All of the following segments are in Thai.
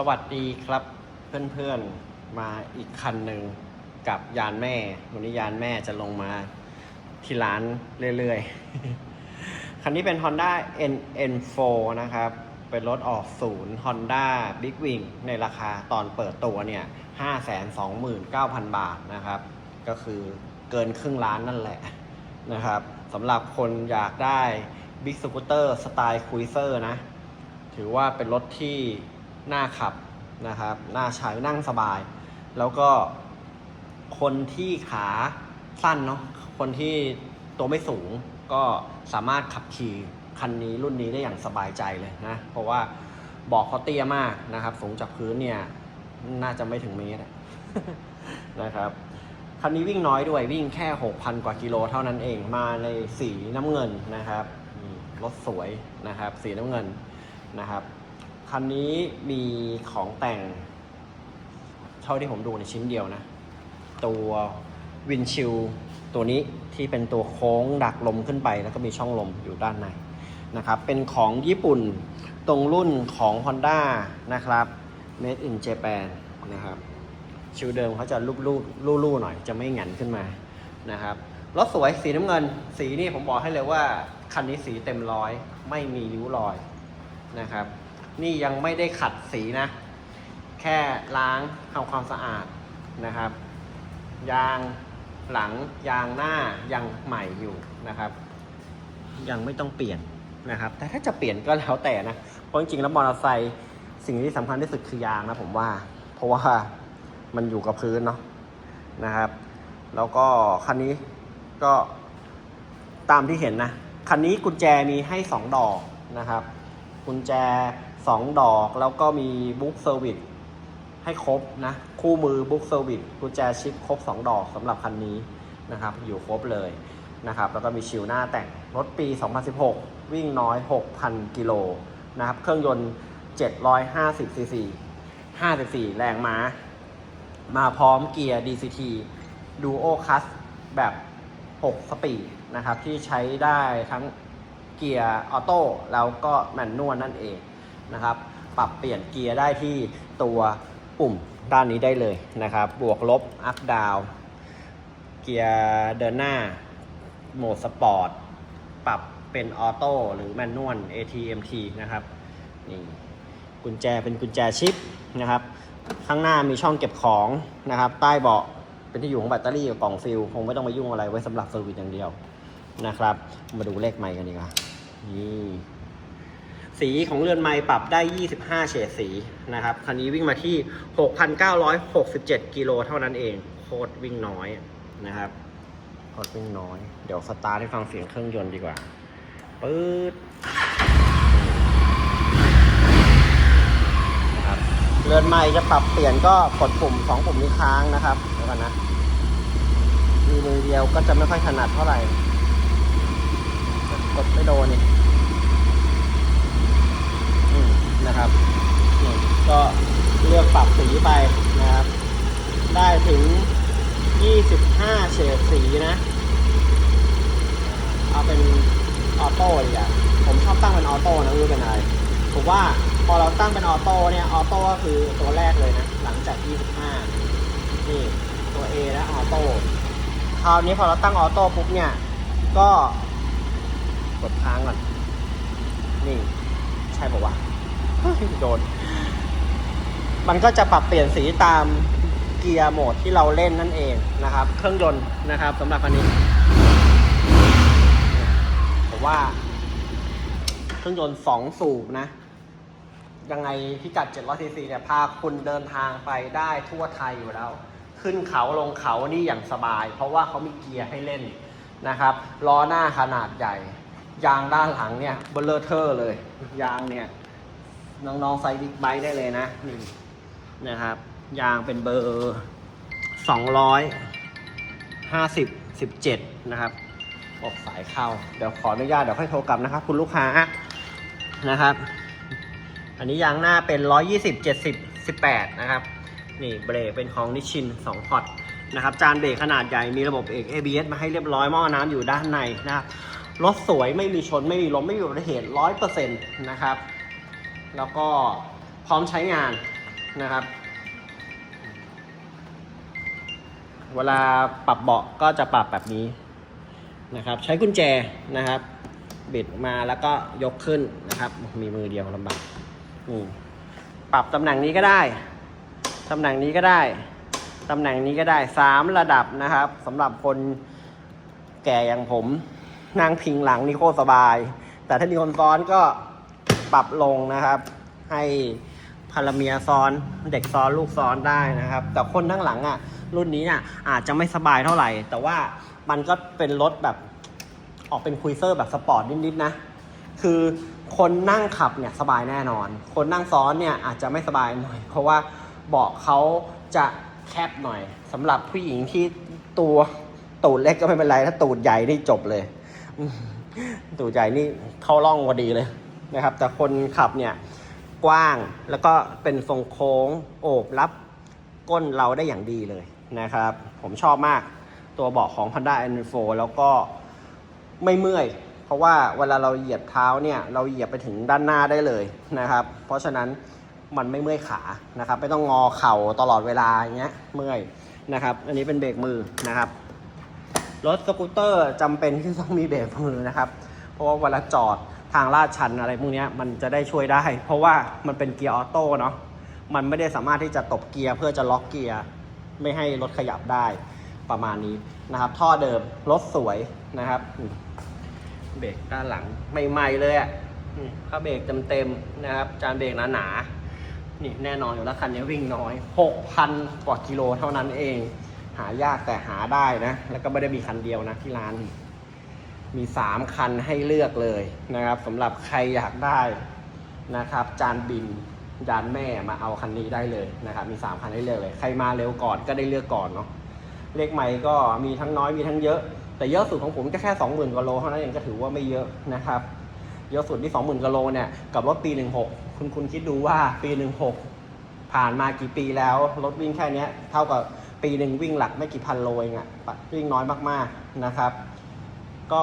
สวัสดีครับเพื่อนๆมาอีกคันหนึ่งกับยานแม่ วันนี้ยานแม่จะลงมาที่ร้านเรื่อยๆ คันนี้เป็น Honda NN4 นะครับ เป็นรถออกศูนย์ Honda Big Wing ในราคาตอนเปิดตัวเนี่ย 529,000 บาทนะครับ ก็คือเกินครึ่งล้านนั่นแหละนะครับสำหรับคนอยากได้ Big Scooter สไตล์คุยเซอร์นะ ถือว่าเป็นรถที่ น่าขับนะครับ น่าใช้นั่งสบาย แล้วก็คนที่ขาสั้นเนาะ คนที่ตัวไม่สูงก็สามารถขับขี่คันนี้รุ่นนี้ได้อย่างสบายใจเลยนะ เพราะว่าบอกเขาเตี้ยมากนะครับ สูงจากพื้นเนี่ย น่าจะไม่ถึงเมตรนะครับคันนี้วิ่งน้อยด้วยวิ่งแค่ 6,000 กว่ากิโลเท่านั้นเองมาในสีน้ำเงินนะครับรถสวยนะครับ สีน้ำเงินนะครับ คันนี้มีของแต่ง เท่าที่ผมดูในชิ้นเดียวนะ ตัววินชิลตัวนี้ที่เป็นตัวโค้งดักลมขึ้นไป แล้วก็มีช่องลมอยู่ด้านในนะครับ เป็นของญี่ปุ่นตรงรุ่นของ Honda นะครับ Made in Japan นะครับชิวเดิมเขาจะรูปๆลู่ๆหน่อยจะไม่หงันขึ้นมานะครับรถสวยสีน้ำเงิน สีนี่ผมบอกให้เลยว่า คันนี้สีเต็มร้อย ไม่มีริ้วรอยนะครับ นี่ยังไม่ได้ขัดสีนะ แค่ล้างทำความสะอาดนะครับ ยางหลังยางหน้ายังใหม่อยู่นะครับ ยังไม่ต้องเปลี่ยนนะครับ แต่ถ้าจะเปลี่ยนก็แล้วแต่นะ เพราะจริงๆแล้วมอเตอร์ไซค์สิ่งที่สำคัญที่สุดคือยางนะผมว่า เพราะว่ามันอยู่กับพื้นเนาะนะครับ แล้วก็คันนี้ก็ตามที่เห็นนะ คันนี้กุญแจมีให้ 2 ดอกนะครับ กุญแจ 2 ดอกแล้วก็มีบุ๊กเซอร์วิสให้ครบนะ คู่มือบุ๊กเซอร์วิสกุญแจชิปครบ 2 ดอกสำหรับคันนี้นะครับ อยู่ครบเลยนะครับ แล้วก็มีชิวหน้าแต่งรถปี 2016 วิ่งน้อย 6,000 กิโลนะครับ เครื่องยนต์ 750ซีซี54 แรงม้า มาพร้อมเกียร์ DCT Duo Clutch แบบ 6 สปีดนะครับ ที่ใช้ได้ทั้งเกียร์ออโต้แล้วก็แมนนวลนั่นเอง นะครับ ปรับเปลี่ยนเกียร์ได้ที่ตัวปุ่มด้านนี้ได้เลยนะครับ บวกลบอัพดาวเกียร์เดินหน้าโหมดสปอร์ตปรับเป็นออโต้หรือแมนนวล ATMT นะครับนี่กุญแจเป็นกุญแจชิปนะครับ ข้างหน้ามีช่องเก็บของนะครับ ใต้เบาะเป็นที่อยู่ของแบตเตอรี่กับกล่องฟิลคงไม่ต้องมายุ่งอะไรไว้สำหรับเซอร์วิสอย่างเดียวนะครับ มาดูเลขไมค์กันดีกว่านี่ สีของเรือนไม้ปรับได้ 25 เฉดสีนะครับ คันนี้วิ่งมาที่ 6,967 กิโลเท่านั้นเอง โคตรวิ่งน้อยนะครับ โคตรวิ่งน้อย เดี๋ยวสตาร์ทให้ฟังเสียงเครื่องยนต์ดีกว่า ปื๊ดนะครับเรือนใหม่จะปรับเปลี่ยนก็กดปุ่มสองปุ่มนี้ค้างนะครับเดี๋ยวกันนะ มีมือเดียวก็จะไม่ค่อยถนัดเท่าไหร่ กดไม่โดนนี่อืม นะครับ ก็เลือกปรับสีไปนะครับ ได้ถึง 25 เฉดสีนะ เอาเป็นออโต้ดีกว่าผมชอบตั้งเป็นออโต้นะรู้เป็นอะไรผมว่าพอเราตั้งเป็นออโต้เนี่ย ออโต้ก็คือตัวแรกเลยนะ หลังจาก 25 นี่ ตัว A และออโต้คราวนี้พอเราตั้งออโต้ปุ๊บเนี่ย ก็กดค้างก่อน นี่ ใช่ปะวะ โดน มันก็จะปรับเปลี่ยนสีตามเกียร์โหมดที่เราเล่นนั่นเองนะครับ เครื่องยนต์นะครับสำหรับคันนี้ผมว่า เครื่องยนต์สองสูบนะ ยังไงพิกัด700ซีซีเนี่ยพาคุณเดินทางไปได้ทั่วไทยอยู่แล้ว ขึ้นเขาลงเขานี่อย่างสบาย เพราะว่าเขามีเกียร์ให้เล่นนะครับล้อหน้าขนาดใหญ่ ยางด้านหลังเนี่ยเบลเลอร์เทอร์เลย ยางเนี่ย น้องๆไซส์บิ๊กไบค์ได้เลยนะนี่นะครับ ยางเป็นเบอร์250 17นะครับบอกสายเข้า เดี๋ยวขออนุญาตเดี๋ยวค่อยโทรกลับนะครับ คุณลูกค้านะครับ อันนี้ยางหน้าเป็น120 70 18นะครับ นี่เบรกเป็นของนิชิน2พอตนะครับ จานเบรกขนาดใหญ่มีระบบเอก ABS มาให้เรียบร้อยหม้อน้ำอยู่ด้านในนะครับรถสวยไม่มีชนไม่มีล้มไม่มีอุบัติเหตุ100%นะครับ แล้วก็พร้อมใช้งานนะครับ เวลาปรับเบาะก็จะปรับแบบนี้นะครับ ใช้กุญแจนะครับ บิดมาแล้วก็ยกขึ้นนะครับ มีมือเดียวลำบากนี่ปรับตำแหน่งนี้ก็ได้ตำแหน่งนี้ก็ได้ตำแหน่งนี้ก็ได้สามระดับนะครับสำหรับคนแก่อย่างผมนั่งพิงหลังนี่โคตรสบาย แต่ถ้ามีคนซ้อนก็ ปรับลงนะครับ ให้ภรรเมียซ้อนเด็กซ้อนลูกซ้อนได้นะครับ แต่คนทั้งหลังอะ รุ่นนี้เนี่ยอาจจะไม่สบายเท่าไหร่ แต่ว่ามันก็เป็นรถแบบออกเป็นคุยเซอร์แบบสปอร์ตนิดๆนะ คือคนนั่งขับเนี่ยสบายแน่นอน คนนั่งซ้อนเนี่ยอาจจะไม่สบายหน่อย เพราะว่าเบาะเขาจะแคบหน่อยสำหรับผู้หญิงที่ตัวตูดเล็กก็ไม่เป็นไร ถ้าตูดใหญ่นี่จบเลยตูดใหญ่นี่เข้าร่องพอดีเลย นะครับ แต่คนขับเนี่ยกว้างแล้วก็เป็นทรงโค้งโอบรับก้นเราได้อย่างดีเลยนะครับ ผมชอบมากตัวเบาะของ Honda N4 แล้วก็ไม่เมื่อย เพราะว่าเวลาเราเหยียบเท้าเนี่ย เราเหยียบไปถึงด้านหน้าได้เลยนะครับ เพราะฉะนั้นมันไม่เมื่อยขานะครับ ไม่ต้องงอเข่าตลอดเวลาอย่างเงี้ยเมื่อยนะครับ อันนี้เป็นเบรกมือนะครับรถสกูตเตอร์จำเป็นที่ต้องมีเบรกมือนะครับ เพราะว่าเวลาจอด ทางลาดชันอะไรพวกนี้มันจะได้ช่วยได้ เพราะว่ามันเป็นเกียร์ออโต้เนาะมันไม่ได้สามารถที่จะตบเกียร์เพื่อจะล็อกเกียร์ไม่ให้รถขยับได้ประมาณนี้นะครับ ท่อเดิมรถสวยนะครับ เบรกด้านหลังใหม่ๆเลยอะ่ะอืมผ้าเบรกเต็มๆนะครับ จานเบรกหนาๆนี่แน่นอนอยู่แล้วคันนี้วิ่งน้อย 6,000 กว่ากิโลเท่านั้นเอง หายากแต่หาได้นะ แล้วก็ไม่ได้มีคันเดียวนะที่ร้าน มี 3 คันให้เลือกเลยนะครับสำหรับใครอยากได้นะครับ จานบินจานแม่มาเอาคันนี้ได้เลยนะครับ มี 3 คันให้เลือกเลย ใครมาเร็วก่อนก็ได้เลือกก่อนเนาะเลขใหม่ก็มีทั้งน้อยมีทั้งเยอะ แต่เยอะสุดของผมก็แค่ 20,000กว่าโลเท่านั้นเองก็ถือว่าไม่เยอะนะครับ เยอะสุดที่ 20,000กว่าโลเนี่ยกับรถปี 16 คุณคุณคิดดูว่าปี 16 ผ่านมากี่ปีแล้วรถวิ่งแค่นี้เท่ากับปีหนึ่งวิ่งหลักไม่กี่พันโลเองอะวิ่งน้อยมากๆนะครับ ก็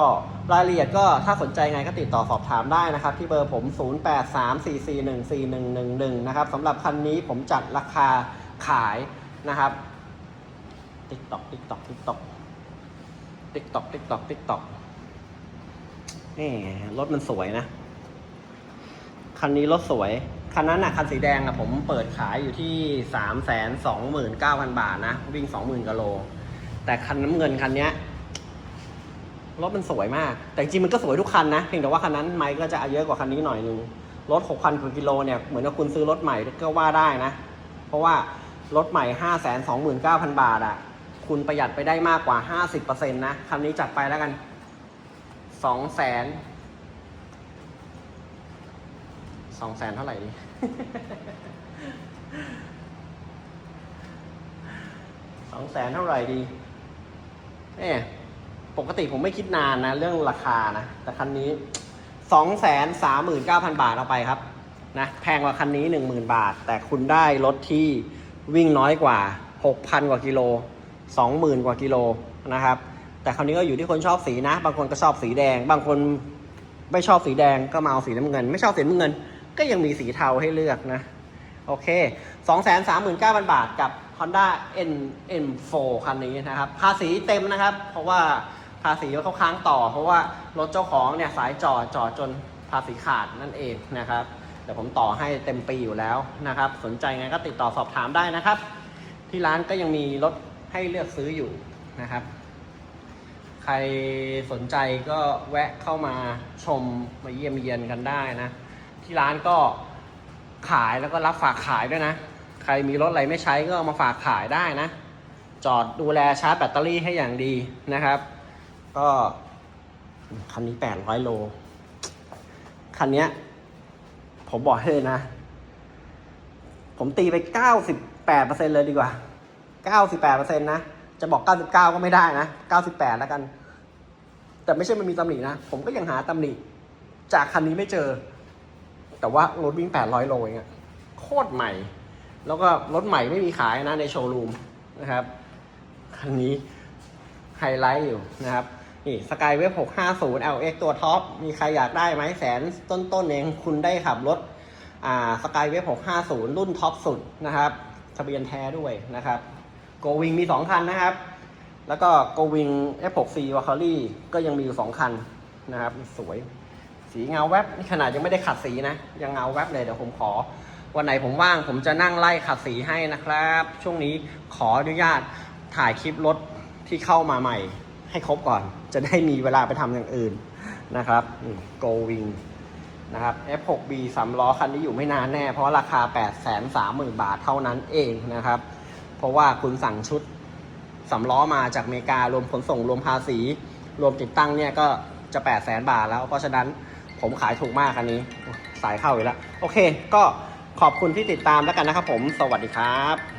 รายละเอียดก็ถ้าสนใจไงก็ติดต่อสอบถามได้นะครับ ที่เบอร์ผม 0834414111 นะครับสำหรับคันนี้ผมจัดราคาขายนะครับ ติ๊กตอกติ๊กตอกติ๊กตอกติ๊กตอกติ๊กตอกติ๊กตอกนี่รถมันสวยนะ คันนี้รถสวย คันนั้นน่ะคันสีแดงอะผมเปิดขายอยู่ที่สามแสนสองหมื่นเก้าพันบาทนะ วิ่งสองหมื่นกิโล แต่คันน้ำเงินคันเนี้ย รถมันสวยมาก แต่จริงมันก็สวยทุกคันนะ เพียงแต่ว่าคันนั้นไมค์ก็จะเยอะกว่าคันนี้หน่อยนึง รถ 6,000กว่ากิโลเนี่ย เหมือนกับคุณซื้อรถใหม่ก็ว่าได้นะ เพราะว่ารถใหม่ 529,000 บาทอะ่ะ คุณประหยัดไปได้มากกว่า 50%นะ คันนี้จัดไปแล้วกัน2แสนสองแสนเท่าไหร่ดีสองแสนเท่าไหร่ดีเอ๊ะ ปกติผมไม่คิดนานนะ เรื่องราคานะ แต่คันนี้สองแสนสามหมื่นเก้าพันบาทเอาไปครับนะแพงกว่าคันนี้หนึ่งหมื่นบาท แต่คุณได้รถที่วิ่งน้อยกว่าหกพันกว่ากิโลสองหมื่นกว่ากิโลนะครับ แต่คราวนี้ก็อยู่ที่คนชอบสีนะ บางคนก็ชอบสีแดง บางคนไม่ชอบสีแดงก็มาเอาสีน้ำเงิน ไม่ชอบสีน้ำเงิน ก็ยังมีสีเทาให้เลือกนะ โอเค 239,000 บาทกับ Honda N N4 คันนี้นะครับ ภาษีเต็มนะครับ เพราะว่า ภาษีเขาค้างต่อ เพราะว่ารถเจ้าของเนี่ยสายจอดจอดจนภาษีขาดนั่นเองนะครับเดี๋ยวผมต่อให้เต็มปีอยู่แล้วนะครับ สนใจไงก็ติดต่อสอบถามได้นะครับ ที่ร้านก็ยังมีรถให้เลือกซื้ออยู่นะครับ ใครสนใจก็แวะเข้ามาชมมาเยี่ยมเยียนกันได้นะ ที่ร้านก็ขายแล้วก็รับฝากขายด้วยนะ ใครมีรถอะไรไม่ใช้ก็เอามาฝากขายได้นะ จอดดูแลชาร์จแบตเตอรี่ให้อย่างดีนะครับ ก็คันนี้800โล คันเนี้ย ผมบอกให้เลยนะ ผมตีไป98%เปอร์เซ็นเลยดีกว่า98%นนะ จะบอก99ก็ไม่ได้นะ98แปดแล้วกัน แต่ไม่ใช่มันมีตำหนินะ ผมก็ยังหาตำหนิจากคันนี้ไม่เจอ แต่ว่ารถวิ่ง800โลเองอะโคตรใหม่ แล้วก็รถใหม่ไม่มีขายนะในโชว์รูมนะครับ คันนี้ไฮไลท์อยู่นะครับ นี่สกายเวฟ650 LX ตัวท็อป มีใครอยากได้ไหมแสนต้นๆเองคุณได้ขับรถอ่าสกายเวฟ650 รุ่นท็อปสุดนะครับ ทะเบียนแท้ด้วยนะครับโกวิงมี 2 คันนะครับ แล้วก็โกวิง F6C w a c a r y ก็ยังมีอยู่ 2 คันนะครับ สวย สีเงาแวบนี่ขนาดยังไม่ได้ขัดสีนะ ยังเงาแวบเลยเดี๋ยวผมขอ วันไหนผมว่างผมจะนั่งไล่ขัดสีให้นะครับ ช่วงนี้ขออนุญาตถ่ายคลิปรถที่เข้ามาใหม่ ให้ครบก่อน จะได้มีเวลาไปทำอย่างอื่นนะครับโกวิงนะครับ F6B สามล้อคันนี้อยู่ไม่นานแน่ เพราะราคา 8 3 0 0 0 0 บาทเท่านั้นเองนะครับ เพราะว่าคุณสั่งชุดสำล้อมาจากอเมริการวมขนส่งรวมภาษี รวมติดตั้งเนี่ยก็จะ 8 0 0 0 0 0 บาทแล้ว เพราะฉะนั้นผมขายถูกมากคันนี้ สายเข้าอีกแล้ว โอเค ก็ขอบคุณที่ติดตามแล้วกันนะครับผม สวัสดีครับ